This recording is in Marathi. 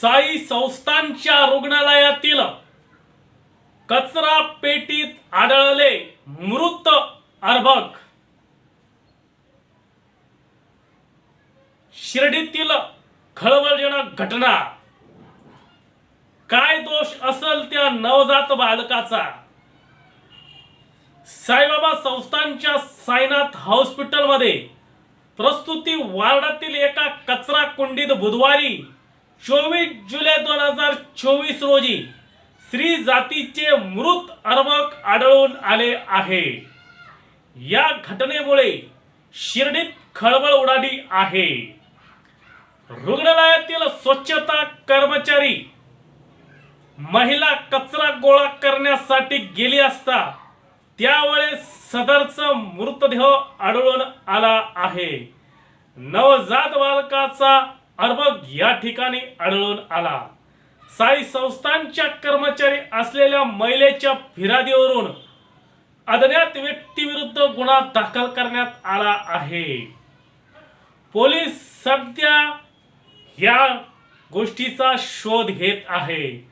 साई संस्थांच्या रुग्णालयातील कचरा पेटीत आढळले मृत अर्भक. शिर्डीतील खळबळजनक घटना. काय दोष असेल त्या नवजात बालकाचा? साईबाबा संस्थांच्या साईनाथ हॉस्पिटलमध्ये प्रस्तुती वार्डातील एका कचरा कुंडीत बुधवारी चोवीस जुलै दोन हजार चोवीस रोजी स्त्री जातीचे मृत अर्भक आढळून आले आहे. या घटनेमुळे शिर्डीत खळबळ उडाली आहे. रुग्णालयातील स्वच्छता कर्मचारी महिला कचरा गोळा करण्यासाठी गेली असता त्यावेळेस सदरचा मृतदेह आढळून आला आहे. नवजात बालकाचा अर्भक या ठिकाणी आढळून आला. साई संस्थांच्या कर्मचारी असलेल्या महिलेच्या फिर्यादीवरून अज्ञात व्यक्तीविरुद्ध गुन्हा दाखल करण्यात आला आहे. पोलीस सध्या या गोष्टीचा शोध घेत आहे.